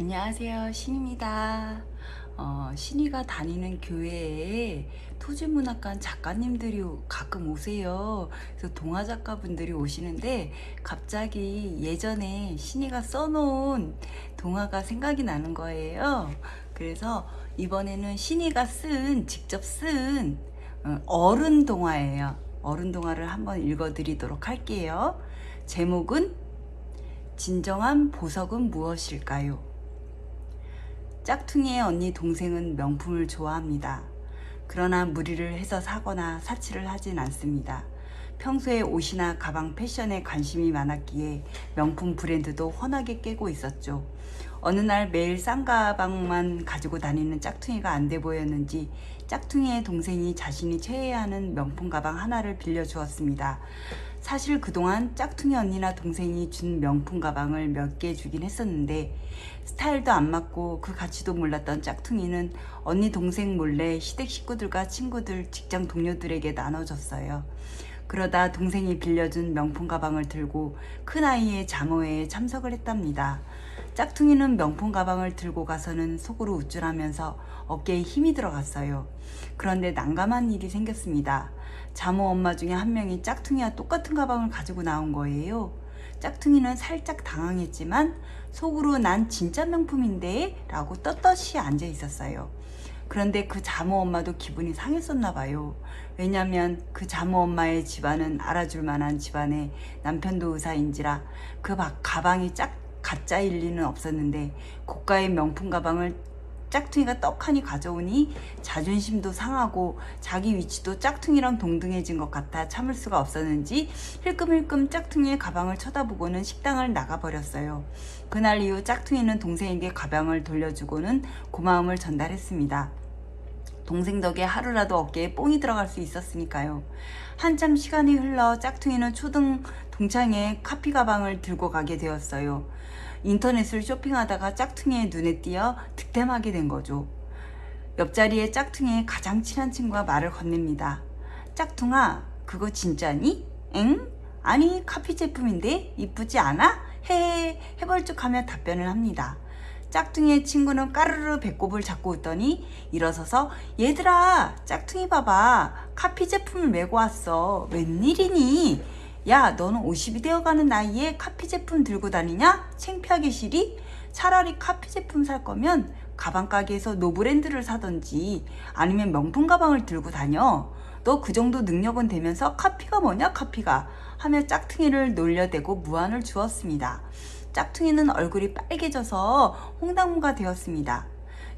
안녕하세요. 신입니다. 어, 신이가 다니는 교회에 토지문학관 작가님들이 가끔 오세요. 그래서 동화 작가분들이 오시는데 갑자기 예전에 신이가 써놓은 동화가 생각이 나는 거예요. 그래서 이번에는 신이가 쓴, 직접 쓴 어, 어른 동화예요. 어른 동화를 한번 읽어 드리도록 할게요. 제목은 진정한 보석은 무엇일까요? 짝퉁이의 언니 동생은 명품을 좋아합니다. 그러나 무리를 해서 사거나 사치를 하진 않습니다. 평소에 옷이나 가방 패션에 관심이 많았기에 명품 브랜드도 훤하게 깨고 있었죠. 어느 날 매일 싼 가방만 가지고 다니는 짝퉁이가 안 돼 보였는지 짝퉁이의 동생이 자신이 최애야 하는 명품 가방 하나를 빌려주었습니다. 사실 그동안 짝퉁이 언니나 동생이 준 명품 가방을 몇 개 주긴 했었는데 스타일도 안 맞고 그 가치도 몰랐던 짝퉁이는 언니 동생 몰래 시댁 식구들과 친구들, 직장 동료들에게 나눠줬어요. 그러다 동생이 빌려준 명품 가방을 들고 큰아이의 장어회에 참석을 했답니다. 짝퉁이는 명품 가방을 들고 가서는 속으로 우쭐하면서 어깨에 힘이 들어갔어요. 그런데 난감한 일이 생겼습니다. 자모 엄마 중에 한 명이 짝퉁이와 똑같은 가방을 가지고 나온 거예요. 짝퉁이는 살짝 당황했지만 속으로 난 진짜 명품인데 라고 떳떳이 앉아 있었어요. 그런데 그 자모 엄마도 기분이 상했었나 봐요. 왜냐면 그 자모 엄마의 집안은 알아줄 만한 집안에 남편도 의사인지라 그 바- 가방이 짝 가짜일 리는 없었는데 고가의 명품 가방을 짝퉁이가 떡하니 가져오니 자존심도 상하고 자기 위치도 짝퉁이랑 동등해진 것 같아 참을 수가 없었는지 힐끔힐끔 짝퉁이의 가방을 쳐다보고는 식당을 나가버렸어요. 그날 이후 짝퉁이는 동생에게 가방을 돌려주고는 고마움을 전달했습니다. 동생 덕에 하루라도 어깨에 뽕이 들어갈 수 있었으니까요. 한참 시간이 흘러 짝퉁이는 초등 동창회 카피 가방을 들고 가게 되었어요. 인터넷을 쇼핑하다가 짝퉁이의 눈에 띄어 득템하게 된 거죠. 옆자리에 짝퉁이의 가장 친한 친구가 말을 건넵니다. 짝퉁아, 그거 진짜니? 엥? 아니, 카피 제품인데 이쁘지 않아? 해 해벌쭉하며 답변을 합니다. 짝퉁이의 친구는 까르르 배꼽을 잡고 웃더니 일어서서 얘들아 짝퉁이 봐봐. 카피 제품을 메고 왔어. 웬일이니? 야 너는 50이 되어가는 나이에 카피 제품 들고 다니냐? 창피하게 싫이 차라리 카피 제품 살 거면 가방 가게에서 노브랜드를 사던지 아니면 명품 가방을 들고 다녀. 너 그 정도 능력은 되면서 카피가 뭐냐 카피가? 하며 짝퉁이를 놀려대고 무안을 주었습니다. 짝퉁이는 얼굴이 빨개져서 홍당무가 되었습니다.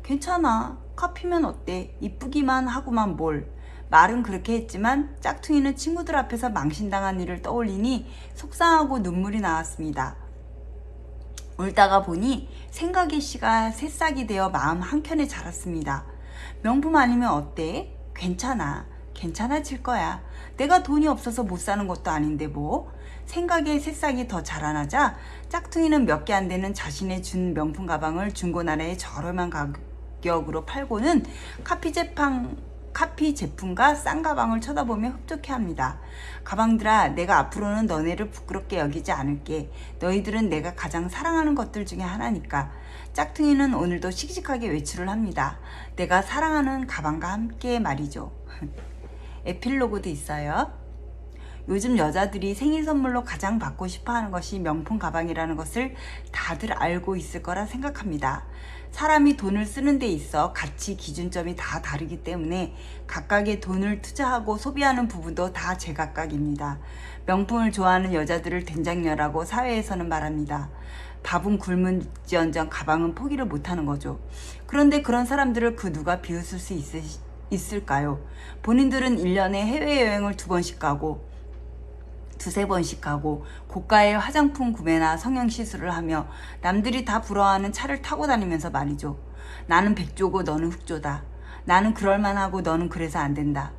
괜찮아. 카피면 어때? 이쁘기만 하고만 뭘. 말은 그렇게 했지만 짝퉁이는 친구들 앞에서 망신당한 일을 떠올리니 속상하고 눈물이 나왔습니다. 울다가 보니 생각의 씨가 새싹이 되어 마음 한켠에 자랐습니다. 명품 아니면 어때? 괜찮아. 괜찮아질 거야. 내가 돈이 없어서 못 사는 것도 아닌데 뭐. 생각의 새싹이 더 자라나자 짝퉁이는 몇 개 안 되는 자신의 준 명품 가방을 중고나라에 저렴한 가격으로 팔고는 카피 제품 카피 제품과 싼 가방을 쳐다보며 흡족해 합니다. 가방들아, 내가 앞으로는 너네를 부끄럽게 여기지 않을게. 너희들은 내가 가장 사랑하는 것들 중에 하나니까. 짝퉁이는 오늘도 씩씩하게 외출을 합니다. 내가 사랑하는 가방과 함께 말이죠. 에필로그도 있어요. 요즘 여자들이 생일 선물로 가장 받고 싶어 하는 것이 명품 가방이라는 것을 다들 알고 있을 거라 생각합니다. 사람이 돈을 쓰는 데 있어 가치 기준점이 다 다르기 때문에 각각의 돈을 투자하고 소비하는 부분도 다 제각각입니다. 명품을 좋아하는 여자들을 된장녀라고 사회에서는 말합니다. 밥은 굶은지언정 가방은 포기를 못하는 거죠. 그런데 그런 사람들을 그 누가 비웃을 수 있으, 있을까요? 본인들은 1년에 해외여행을 두 번씩 가고 두세 번씩 가고 고가의 화장품 구매나 성형 시술을 하며 남들이 다 부러워하는 차를 타고 다니면서 말이죠. 나는 백조고 너는 흑조다. 나는 그럴만하고 너는 그래서 안 된다.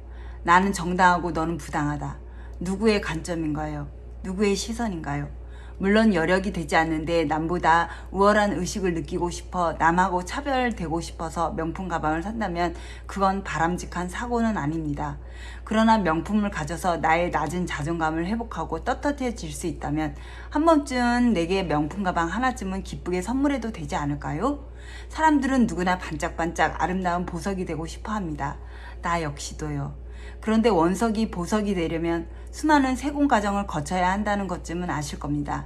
나는 정당하고 너는 부당하다. 누구의 관점인가요? 누구의 시선인가요? 물론 여력이 되지 않는데 남보다 우월한 의식을 느끼고 싶어 남하고 차별되고 싶어서 명품 가방을 산다면 그건 바람직한 사고는 아닙니다. 그러나 명품을 가져서 나의 낮은 자존감을 회복하고 떳떳해질 수 있다면 한 번쯤 내게 명품 가방 하나쯤은 기쁘게 선물해도 되지 않을까요? 사람들은 누구나 반짝반짝 아름다운 보석이 되고 싶어 합니다. 나 역시도요. 그런데 원석이 보석이 되려면 수많은 세공 과정을 거쳐야 한다는 것쯤은 아실 겁니다.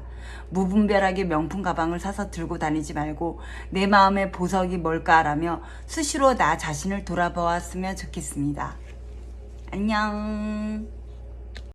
무분별하게 명품 가방을 사서 들고 다니지 말고 내 마음의 보석이 뭘까라며 수시로 나 자신을 돌아보았으면 좋겠습니다. 안녕.